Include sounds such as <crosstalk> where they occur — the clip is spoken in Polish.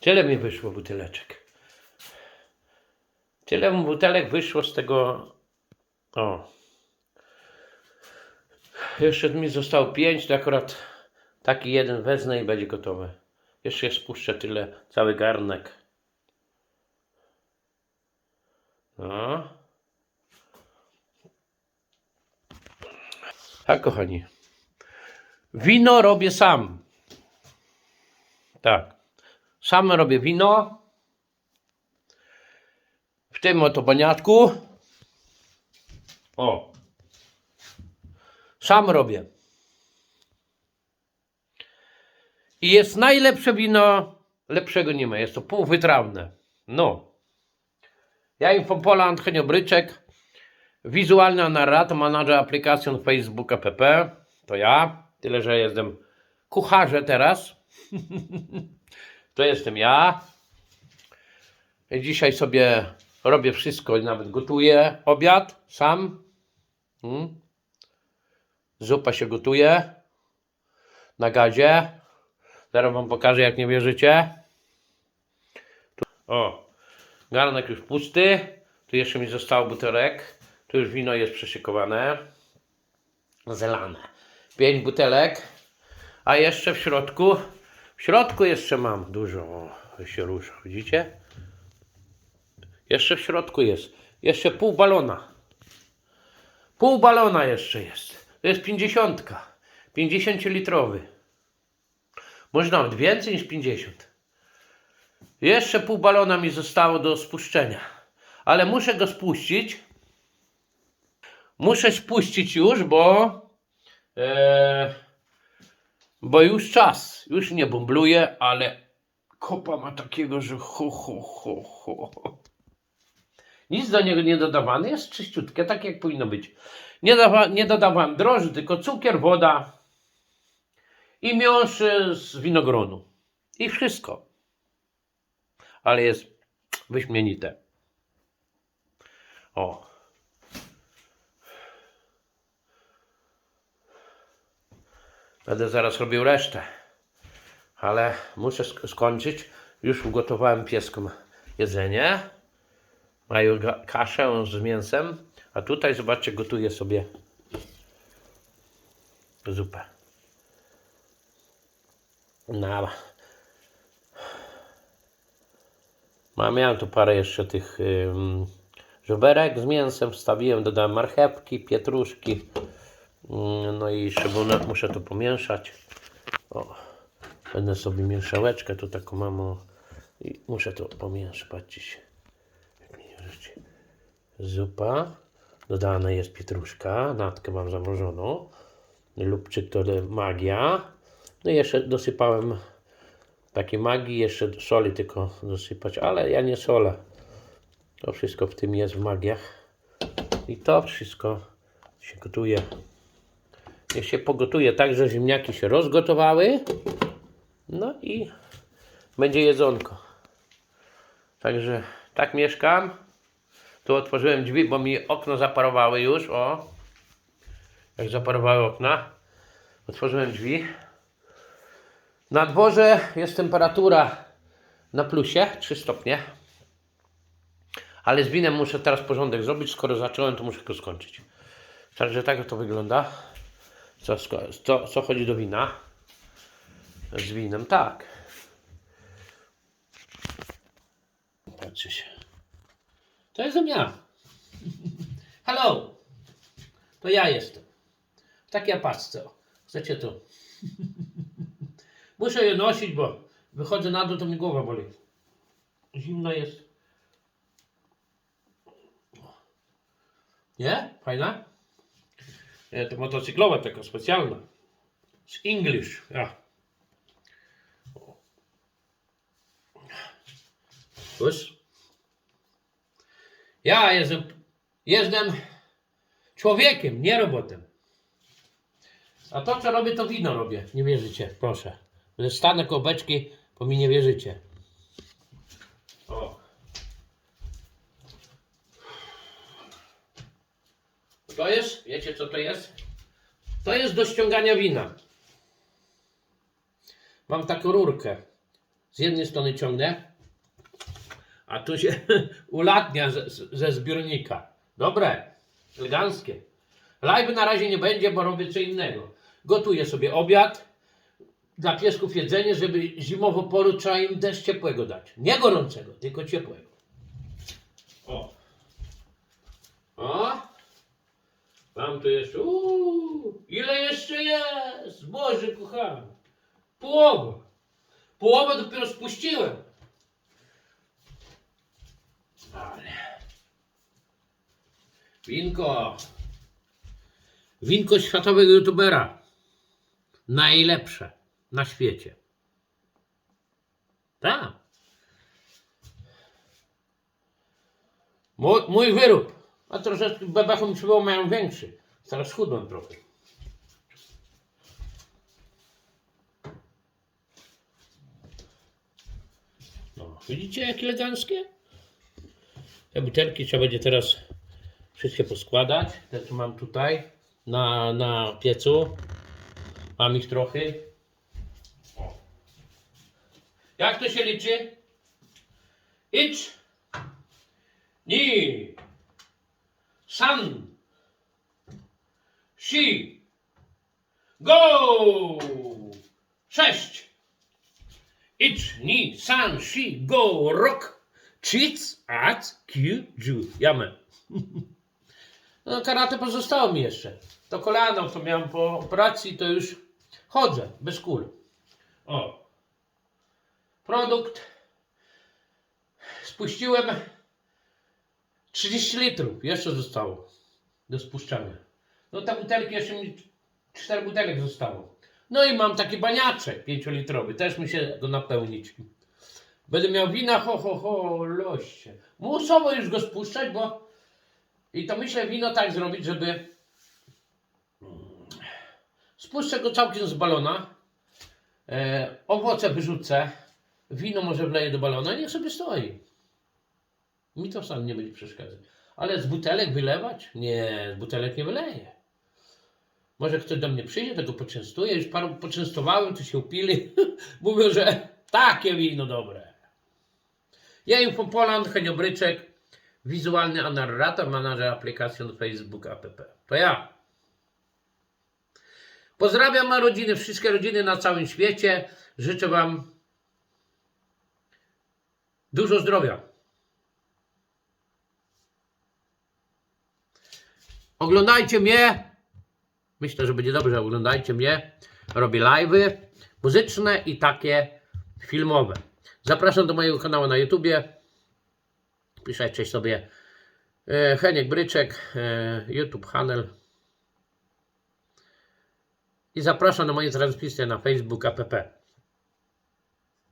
Tyle mi wyszło buteleczek. Tyle butelek wyszło z tego. O. Jeszcze mi zostało pięć, to akurat taki jeden wezmę i będzie gotowe. Jeszcze spuszczę tyle, cały garnek. No. Tak, kochani. Wino robię sam. Tak. Sam robię wino. W tym oto baniatku. O. Sam robię. I jest najlepsze wino. Lepszego nie ma. Jest to półwytrawne. No. Ja Infopola Antonio Bryczek. Wizualna narrator, manager aplikacją Facebooka PP. To ja. Tyle, że jestem kucharzem teraz. <laughs> to jestem ja. Dzisiaj sobie robię wszystko nawet gotuję obiad sam. Mm. Zupa się gotuje na gazie. Zaraz wam pokażę, jak nie wierzycie. Tu, o, garnek już pusty. Tu jeszcze mi zostało butelek. Tu już wino jest przeszykowane. Zelane. Pięć butelek. A jeszcze w środku, w środku jeszcze mam dużo. O, się rusza, widzicie? Jeszcze w środku jest. Jeszcze pół balona. Pół balona jeszcze jest. To jest pięćdziesiątka. 50 litrowy. Może nawet więcej niż 50. Jeszcze pół balona mi zostało do spuszczenia. Ale muszę go spuścić. Muszę spuścić już, bo e, bo już czas. Już nie bumbluję, ale kopa ma takiego, że ho, ho, ho, ho. Nic do niego nie dodawany, jest czyściutkie, tak jak powinno być. Nie, dawa, nie dodawałem drożdży, tylko cukier, woda i miąższ z winogronu. I wszystko. Ale jest wyśmienite. O. Będę zaraz robił resztę. Ale muszę sk- skończyć. Już ugotowałem pieskom jedzenie. Mają kaszę z mięsem. A tutaj, zobaczcie, gotuję sobie zupę. No. Mam, miałem tu parę jeszcze tych ym, żeberek z mięsem. Wstawiłem, dodałem marchewki, pietruszki. Mm, No i szczególnie muszę to pomieszać. O, będę sobie mieszałeczkę tu taką mam. I muszę to pomieszać. Patrzcie. Jak mi. Zupa. Dodana jest pietruszka. Natkę mam zamrożoną. Lubczyk to magia. No i jeszcze dosypałem takiej magii. Jeszcze soli tylko dosypać. Ale ja nie solę. To wszystko w tym jest w magiach. I to wszystko się gotuje. Niech się pogotuje tak, że ziemniaki się rozgotowały. No i będzie jedzonko. Także tak mieszkam. Tu otworzyłem drzwi, bo mi okno zaparowały już. O. Jak zaparowały okna. Otworzyłem drzwi. Na dworze jest temperatura na plusie 3 stopnie. Ale z winem muszę teraz porządek zrobić. Skoro zacząłem, to muszę go skończyć. Także tak to wygląda. Co, co, co chodzi do wina? Z winem, tak. Patrzcie się. To jestem ja. <laughs> Hello. To ja jestem. W takiej pasce. o. Chcecie to? <laughs> Muszę je nosić, bo wychodzę na dół, to mi głowa boli. Zimno jest. Nie? Fajna? Nie, to motocyklowa taka specjalna. Z English. Ja. Ja jestem, jestem człowiekiem, nie robotem. A to, co robię, to wino robię. Nie wierzycie, proszę. Stanę koło beczki, bo mi nie wierzycie. To jest, wiecie co to jest? To jest do ściągania wina. Mam taką rurkę. z jednej strony ciągnę, a tu się <laughs> ulatnia ze, ze zbiornika. Dobre, eleganckie. Live na razie nie będzie, bo robię co innego. Gotuję sobie obiad, dla piesków jedzenie, żeby zimowo poru trzeba im też ciepłego dać. Nie gorącego, tylko ciepłego. O. Tu jeszcze. Uuu, ile jeszcze jest? Boże kochany. Połowa. Połowę dopiero spuściłem. Ale. Winko. Winko światowego youtubera. Najlepsze na świecie. Tak. Mój, mój wyrób. A troszeczkę bebechom przybyło mają większy. Teraz schudłem trochę. No, widzicie jak eleganckie? Te butelki trzeba będzie teraz wszystkie poskładać. Te co mam tutaj na, na piecu. Mam ich trochę. Jak to się liczy? Idź. Ni. San. Si. Go. Sześć. Idź, ni, san, si, go, rok. Chic, at, q, ju. Jamę. No, karate pozostało mi jeszcze. To kolano, co miałem po operacji, to już chodzę, bez kul. O. Produkt. Spuściłem 30 litrów. Jeszcze zostało do spuszczania. No te butelki, jeszcze mi 4 butelek zostało. No i mam taki baniaczek 5-litrowy. Też muszę go napełnić. Będę miał wina, ho, ho, ho, loście. Musowo już go spuszczać, bo i to myślę wino tak zrobić, żeby spuszczę go całkiem z balona, e, owoce wyrzucę, wino może wleję do balona i niech sobie stoi. Mi to wcale nie będzie przeszkadzać. Ale z butelek wylewać? Nie, z butelek nie wyleję. Może ktoś do mnie przyjdzie, tego poczęstuje. Już paru poczęstowałem, to się upili. <laughs> Mówią, że takie wino dobre. Ja Info Poland, Henio Bryczek, wizualny narrator, manager aplikacji od Facebook app. To ja. Pozdrawiam rodziny, wszystkie rodziny na całym świecie. Życzę Wam dużo zdrowia. Oglądajcie mnie. Myślę, że będzie dobrze. Oglądajcie mnie. Robię live'y muzyczne i takie filmowe. Zapraszam do mojego kanału na YouTubie. Piszecie sobie e, Heniek Bryczek, e, YouTube Channel. I zapraszam na moje transmisje na Facebook app.